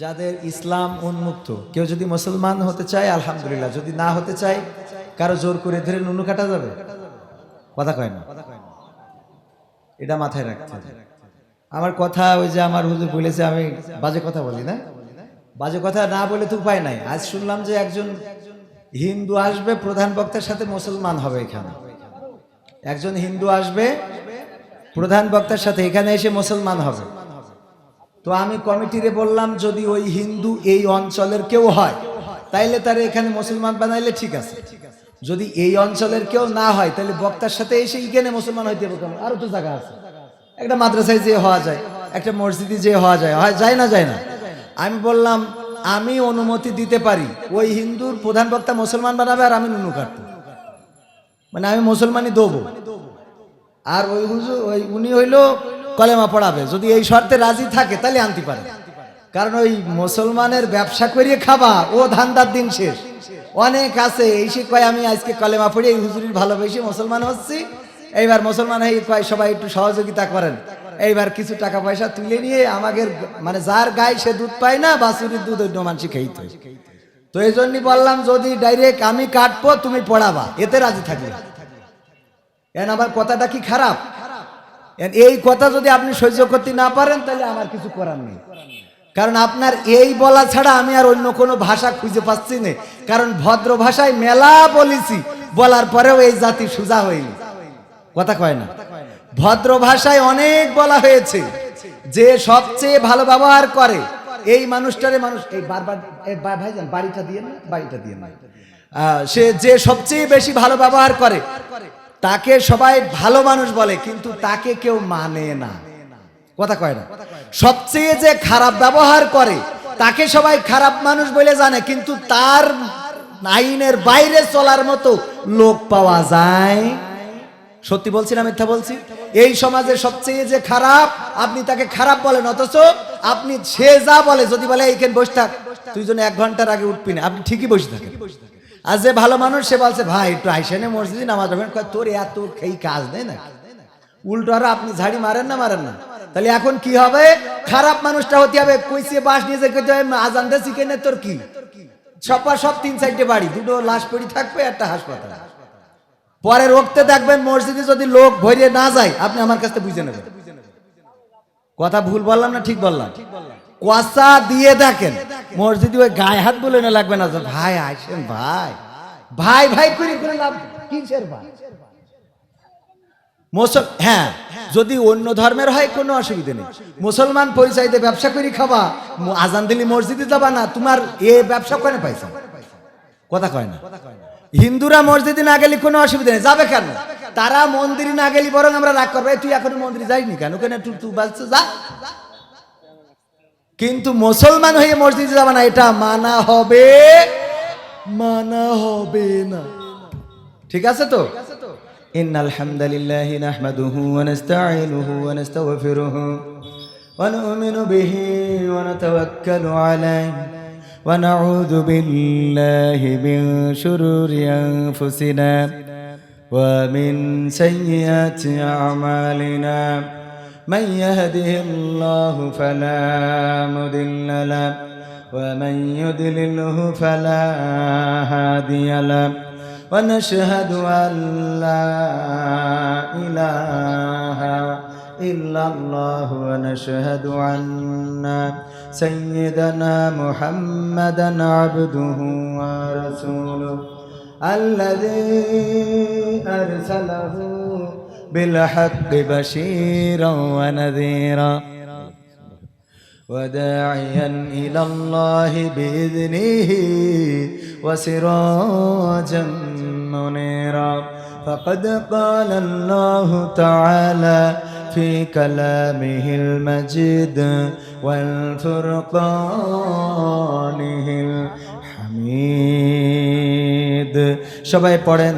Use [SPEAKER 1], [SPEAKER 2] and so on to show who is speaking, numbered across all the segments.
[SPEAKER 1] যাদের ইসলাম উন্মুক্ত। কেউ যদি মুসলমান হতে চায়, আলহামদুলিল্লাহ। যদি না হতে চায়, কারও জোর করে ধরে নুনু কাটা যাবে? কথা কয় না। এটা মাথায় রাখতে। আমার কথা ওই যে আমার হুজুর বলেছে, আমি বাজে কথা বলি না? বাজে কথা না বলে তো উপায় নাই। আজ শুনলাম যে একজন হিন্দু আসবে, প্রধান বক্তার সাথে মুসলমান হবে এখানে। একজন হিন্দু আসবে, প্রধান বক্তার সাথে এখানে এসে মুসলমান হবে। তো আমি কমিটিরে বললাম, যদি ওই হিন্দু এই অঞ্চলের কেউ হয়, তাইলে তার এখানে মুসলমান বানাইলে ঠিক আছে। যদি এই অঞ্চলের কেউ না হয় তাহলে বক্তার সাথে এসে এখানে মুসলমান হইতে হবে কেমন? আরও তো জায়গা আছে। একটা মাদ্রাসায় যে হওয়া যায়, একটা মসজিদে যে হওয়া যায়, হয় যায় না যায় না। আমি বললাম, আমি অনুমতি দিতে পারি, ওই হিন্দুর প্রধান বক্তা মুসলমান বানাবে আর আমি নুনু কাটবো। মানে আমি মুসলমানই দেবো। আর ওই হুজুর, ওই উনি হইল কলেমা পড়াবে। যদি এই শর্তে রাজি থাকে, তাহলে আনতে পারে। কারণ ওই মুসলমানের ব্যবসা করিয়ে খাবা ও ধান্দার দিন শেষ। অনেক আছে, এই সে কয়, আমি আজকে কলেমা পড়ে, এই হুজুরির ভালোবেসে মুসলমান হচ্ছি। এইবার মুসলমান হয়ে কয়, সবাই একটু সহযোগিতা করেন। এইবার কিছু টাকা পয়সা তুলে নিয়ে আমাদের মানে যার গায়ে সে দুধ পায় না বাসুরির দুধ অন্য মানুষ খেইতে। তো এই জন্যই বললাম, যদি ডাইরেক্ট আমি কাটবো, তুমি পড়াবা। এতে রাজি থাকবে। এন আবার কথাটা কি খারাপ? এই কথা যদি আপনি সহ্য করতে না পারেন, তাহলে আমার কিছু করার নেই। কারণ আপনার এই বলা ছাড়া আমি আর অন্য কোনো ভাষা খুঁজে পাচ্ছি না। কারণ ভদ্র ভাষায় মেলা বলেছি, বলার পরেও এই জাতি সোজা হয়নি। কথা কয় না? ভদ্র ভাষায় অনেক বলা হয়েছে, যে সবচেয়ে ভালো ব্যবহার করে। এই মানুষটারে মানুষ, এই বারবার ভাইজান, বাড়িটা দিয়ে না, বাড়িটা দিয়ে না। সে যে সবচেয়ে বেশি ভালো ব্যবহার করে তাকে সবাই ভালো মানুষ বলে, কিন্তু তাকে কেউ মানে না। কথা কয় না। সবচেয়ে যে খারাপ ব্যবহার করে, তাকে সবাই খারাপ মানুষ বলে জানে, কিন্তু তার আইনের বাইরে চলার মতো লোক পাওয়া যায়। সত্যি বলছি না মিথ্যা বলছি? এই সমাজে সবচেয়ে যে খারাপ, আপনি তাকে খারাপ বলেন, অথচ আপনি সে যা বলে, যদি বলে এইখানে বসে থাক? তুই যেন এক ঘণ্টার আগে উঠবি না। আপনি ঠিকই বসে থাকেন। আর যে ভালো মানুষ, সে বলছে, ভাই, একটু আইসেনে মসজিদে নামাজ পড়বেন। তোর এত এই কাজ নেই না? উল্টো আরও, আপনি ঝাড়ি মারেন না মারেন না। তাহলে এখন কি হবে? খারাপ মানুষটা হতে হবে কইসে বাস নিয়ে যে আজান দে শিখে তোর কি? সপা সব তিন সাইডে বাড়ি, দুটো লাশ পড়ি থাকবে, একটা হাসপাতাল। পরে রক্তে দেখবেন মসজিদে যদি লোক ভরিয়ে না যায়, আপনি আমার কাছে বুঝে নেবেন। কথা ভুল বললাম না ঠিক বললাম ঠিক বললাম? কষা দিয়ে দেখেন। মসজিদে ওই গায়ে হাত বলে না লাগবে না ভাই, আসেন ভাই। ভাই ভাই করে করে লাভ কিসের ভাই? হ্যাঁ যদি অন্য ধর্মের হয় কোনো অসুবিধা নেই। মুসলমান পরিচয় দিয়ে ব্যবসা করি খাবা আজান দিলি মসজিদে যাবা না, তোমার এ ব্যবসা করে পাইছো? কথা কয় না। হিন্দুরা মসজিদে না গেলে কোনো অসুবিধা নেই। যাবে কেন? তারা মন্দিরে না গেলে বরং আমরা রাগ করব তুই এখন মন্দিরে যাইনি কেন? ওখানে তুই বাজছে যা। কিন্তু মুসলমান হয়ে মসজিদে যাবে না এটা মানা হবে মানা হবে না ঠিক আছে তো إن الحمد لله نحمده ونستعينه ونستغفره ونؤمن به ونتوكل عليه ونعوذ بالله من شرور أنفسنا ومن سيئات أعمالنا من يهده الله فلا مضل له ومن يضلله فلا هادي له. ونشهد أن لا إله إلا الله ونشهد أن سيدنا محمدا عبده ورسوله الذي أرسله بالحق بشيرا ونذيرا وداعيا إلى الله بإذنه وسراجا منيرا فقد قال الله تعالى في كلامه المجيد والفرقانه الحميد সবাই পড়েন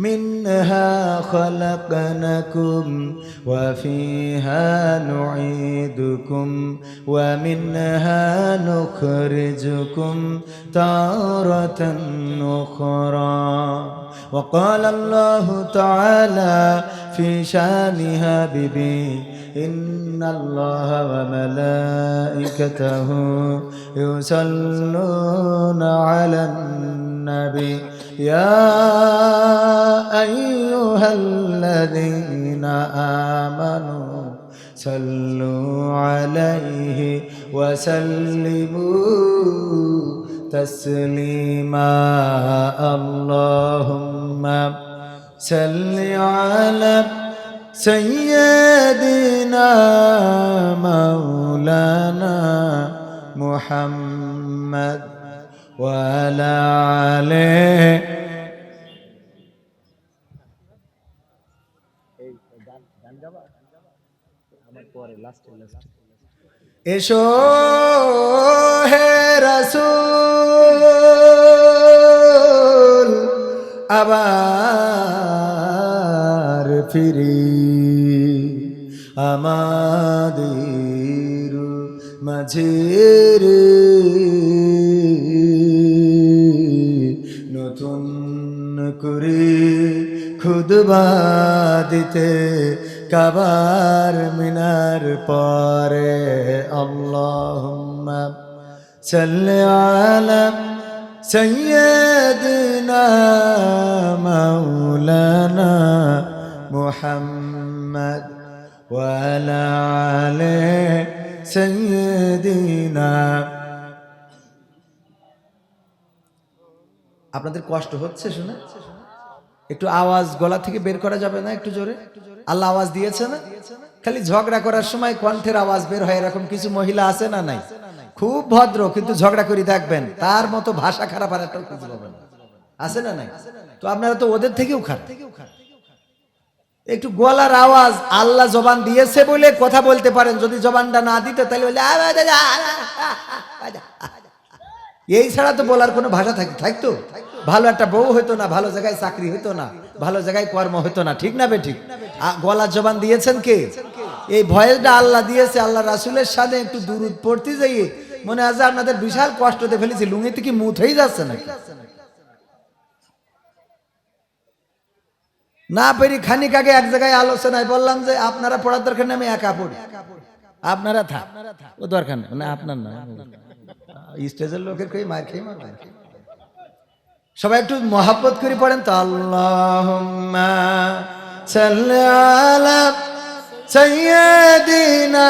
[SPEAKER 1] منها خلقناكم وفيها نعيدكم ومنها نخرجكم تارة أخرى. وقال الله تعالى في شان حبيبي إن الله وملائكته يصلون على النبي. يا أيها الذين آمنوا صلوا عليه وسلموا تسليما. اللهم صل على سيدنا مولانا محمد وعلى عليه এসো হে রসুল আবার ফিরি। আমাদের মাঝের নতুন করে খুদবা দিতে কাবার মিনার পরে আল্লাহুম্মা সাল্লি আলা সাইয়্যিদিনা মাওলানা মুহাম্মদ ওয়া আলা আলি সাইয়্যিদিনা আপনাদের কষ্ট হচ্ছে শুনে? একটু আওয়াজ গলা থেকে বের করা যাবে না একটু জোরে? আল্লাহ আওয়াজ দিয়েছে না? খালি ঝগড়া করার সময় কণ্ঠের আওয়াজ বের হয়, এরকম কিছু মহিলা আছে না নাই? খুব ভদ্র, কিন্তু ঝগড়া করে থাকবেন তার মতো ভাষা খারাপ আর একটা খুঁজে পাবেন না। আছে না নাই? তো আপনারা তো ওদের থেকেও খারাপ। একটু গলার আওয়াজ, আল্লাহ জবান দিয়েছে বলে কথা বলতে পারেন, যদি জবানটা না দিতে, তাহলে বলে। এই ছাড়া তো বলার কোনো ভাষা থাক, থাকতো? ভালো একটা বউ হতো না, ভালো জায়গায় চাকরি হতো না, ভালো জায়গায় কর্ম হইতো না, ঠিক না বে ঠিক? গলার জবান দিয়েছেন কে? এই ভয়েসটা আল্লাহ দিয়েছে আল্লাহ রাসুলের সাথে একটু দূরত পড়তে যাইয়ে। মনে হয় আপনাদের বিশাল কষ্টতে ফেলেছি লুঙ্গিতে কি মুত হয়ে যাচ্ছে নাকি? না পেরি খানিক আগে এক জায়গায় আলোচনায় বললাম যে আপনারা পড়ার দরকার নেই আমি একা পড়ি। আপনারা থাক। ও দরকার নেই না আপনার না। স্টেজের লোকের কই মার খেয়ে মার মার সবাই একটু মহাব্বত করে পড়েন তো আল্লাহুম্মা। সাইয়্যিদিনা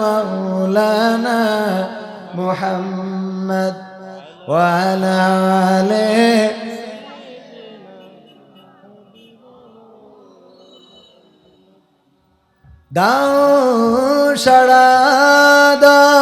[SPEAKER 1] মাওলানা মুহাম্মদ ওয়া আলা দাও সাড়া দাও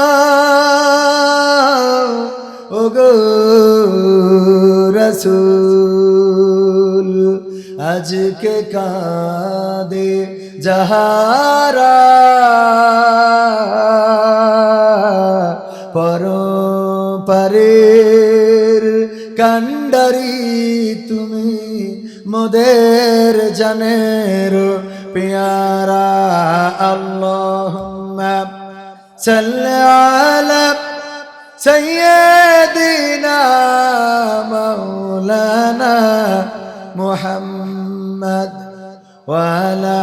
[SPEAKER 1] কান্ডারি তুমি মোদের জানের পিয়ারা আল্লাহুম্মা সাল্লি আলা সাইয়্যিদিনা মাওলানা মুহাম্মদ ওয়া আলা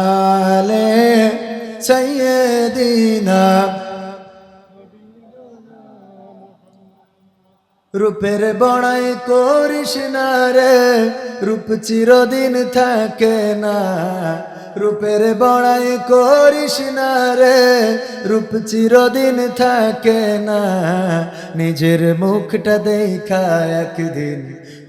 [SPEAKER 1] রূপের বড়াই করিস না রে, রূপ চিরদিন থাকে না। রূপের বড়াই করিস না রে, রূপ চিরদিন থাকে না। নিজের মুখটা দেখা একদিন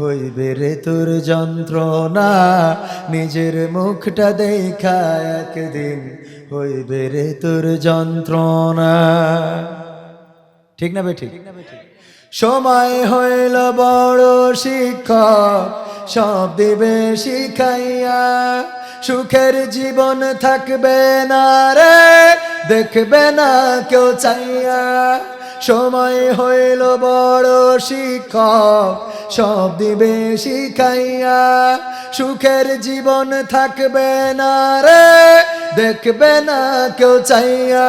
[SPEAKER 1] হইবে রে তোর যন্ত্রণা। নিজের মুখটা দেখা একদিন হইবে রে তোর যন্ত্রণা। ঠিক না বে ঠিক? সময় হইল বড় শিক্ষক, সব দিবে শিখাইয়া। সুখের জীবন থাকবে না রে, দেখবে না কেউ চাইয়া। সময় হইল বড় শিক্ষক সব দিবে শিখাইয়া সুখের জীবন থাকবে না রে দেখবে না কেউ চাইয়া।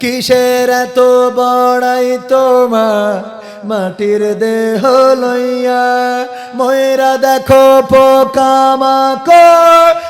[SPEAKER 1] কিসের এত বড়াই তোমার? মাটির দেহ লইয়া ময়রা দেখো পোকামাক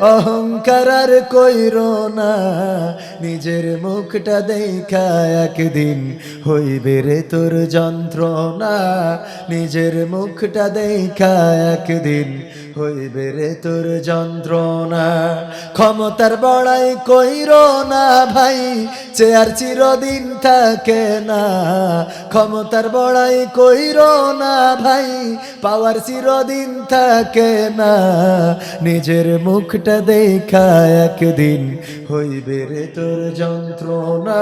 [SPEAKER 1] অহংকার আর কইরো না, নিজের মুখটা দেখা একদিন হইবে রে তোর যন্ত্রণা। নিজের মুখটা দেখা একদিন হইবে রে তোর যন্ত্রণা, ক্ষমতার বড়াই কইরো না ভাই, চেয়ার চিরদিন থাকে না। ক্ষমতার বড়াই কইরো না ভাই, পাওয়ার চিরদিন থাকে না। নিজের মুখটা দেখা একদিন হইবে রে তোর যন্ত্রণা,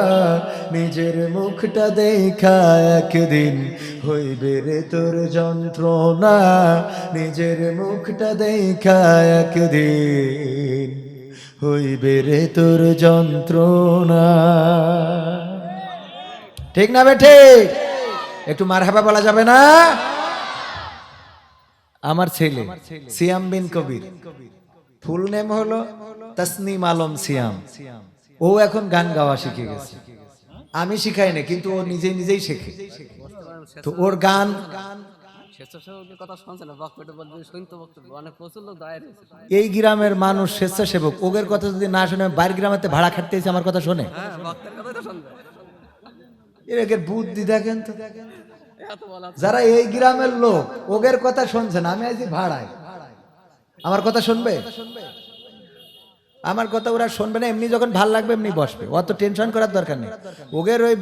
[SPEAKER 1] নিজের মুখটা দেখা একদিন হইবে রে তোর যন্ত্রণা, নিজের মুখটা দেখা একদিন। হইবে রে তোর যন্ত্রণা। ঠিক না বে, ঠিক? একটু মারহাবা বলা যাবে না? আমার ছেলে, সিয়াম বিন কবির। ফুল নেম হলো তাসনিম আলম সিয়াম। ও এখন গান গাওয়া শিখে গেছে। আমি শিখাই না কিন্তু ও নিজে নিজেই শেখে। তো ওর গান
[SPEAKER 2] দায়ের হয়েছে।
[SPEAKER 1] এই গ্রামের মানুষ স্বেচ্ছাসেবক ওদের কথা যদি না শুনে বাইরের গ্রামেতে ভাড়া খাটতে আমার কথা শোনে?
[SPEAKER 2] হ্যাঁ
[SPEAKER 1] এর বুদ্ধি দেখেন তো। যারা এই গ্রামের লোক ওদের কথা শুনছে না আমি আছি ভাড়ায়। আমার কথা শুনবে? আমার কথা ওরা শুনবে না এমনি যখন ভালো লাগবে এমনি বসবে। অত টেনশন করার দরকার নেই। ওদের ওই